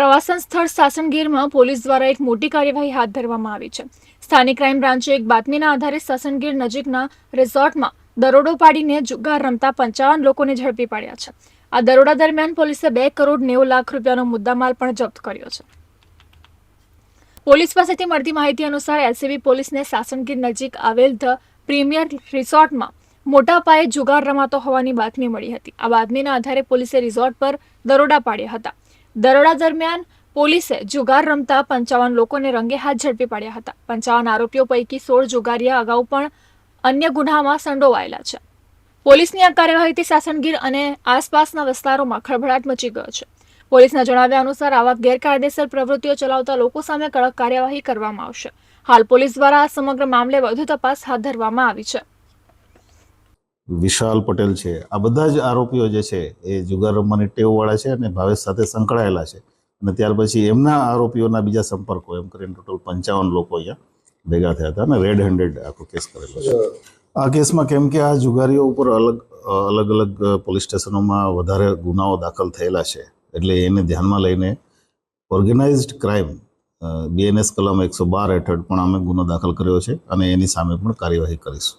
સ્થળ સાસણગીરમાં પોલીસ દ્વારા એક મોટી કાર્યવાહી હાથ ધરવામાં આવી છે. સ્થાનિક ક્રાઇમ બ્રાન્ચે એક બાતમીના આધારે સાસણગીર નજીકના રિસોર્ટમાં દરોડો પાડીને જુગાર રમતા પંચાવન લોકોને ઝડપી પાડ્યા છે. આ દરોડા દરમિયાન પોલીસે બે કરોડ નેવું લાખ રૂપિયાનો મુદ્દામાલ પણ જપ્ત કર્યો છે. પોલીસ પાસેથી મળતી માહિતી અનુસાર એલસીબી પોલીસને સાસણગીર નજીક આવેલ ધ પ્રીમિયર રિસોર્ટમાં મોટા પાયે જુગાર રમાતો હોવાની બાતમી મળી હતી. આ બાતમીના આધારે પોલીસે રિસોર્ટ પર દરોડા પાડ્યા હતા. દરોડા દરમિયાન પોલીસે જુગાર રમતા પંચાવન લોકોને રંગે હાથ ઝડપી પાડ્યા હતા. પંચાવન આરોપીઓ પૈકી સોળ જુગારીયા અગાઉ પણ અન્ય ગુનામાં સંડોવાયેલા છે. પોલીસની આ કાર્યવાહીથી સાસણગીર અને આસપાસના વિસ્તારોમાં ખળભળાટ મચી ગયો છે. પોલીસના જણાવ્યા અનુસાર આવા ગેરકાયદેસર પ્રવૃત્તિઓ ચલાવતા લોકો સામે કડક કાર્યવાહી કરવામાં આવશે. હાલ પોલીસ દ્વારા આ સમગ્ર મામલે વધુ તપાસ હાથ ધરવામાં આવી છે. વિશાલ પટેલ છે. આ બધા જ આરોપીઓ જે છે એ જુગાર રમવાની ટેવવાળા છે અને ભાવેશ સાથે સંકળાયેલા છે. અને ત્યાર પછી એમના આરોપીઓના બીજા સંપર્કો એમ કરીને ટોટલ પંચાવન લોકો અહીંયા ભેગા થયા હતા અને રેડ હેન્ડેડ આખો કેસ કરેલો છે. આ કેસમાં કેમ કે આ જુગારીઓ ઉપર અલગ અલગ અલગ પોલીસ સ્ટેશનોમાં વધારે ગુનાઓ દાખલ થયેલા છે. એટલે એને ધ્યાનમાં લઈને ઓર્ગેનાઇઝડ ક્રાઇમ બીએનએસ કલમ એકસો બાર હેઠળ પણ અમે ગુનો દાખલ કર્યો છે અને એની સામે પણ કાર્યવાહી કરીશું.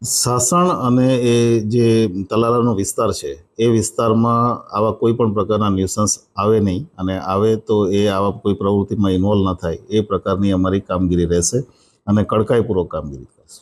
સાસણ અને એ જે તલાલાનો વિસ્તાર છે, એ વિસ્તારમાં આવા કોઈ પણ પ્રકારના ન્યુસન્સ આવે નહીં અને આવે તો એ આવા કોઈ પ્રવૃત્તિમાં ઇન્વોલ્વ ન થાય. એ પ્રકારની અમારી કામગીરી રહેશે અને કડકાઈપૂર્વક કામગીરી કરશે.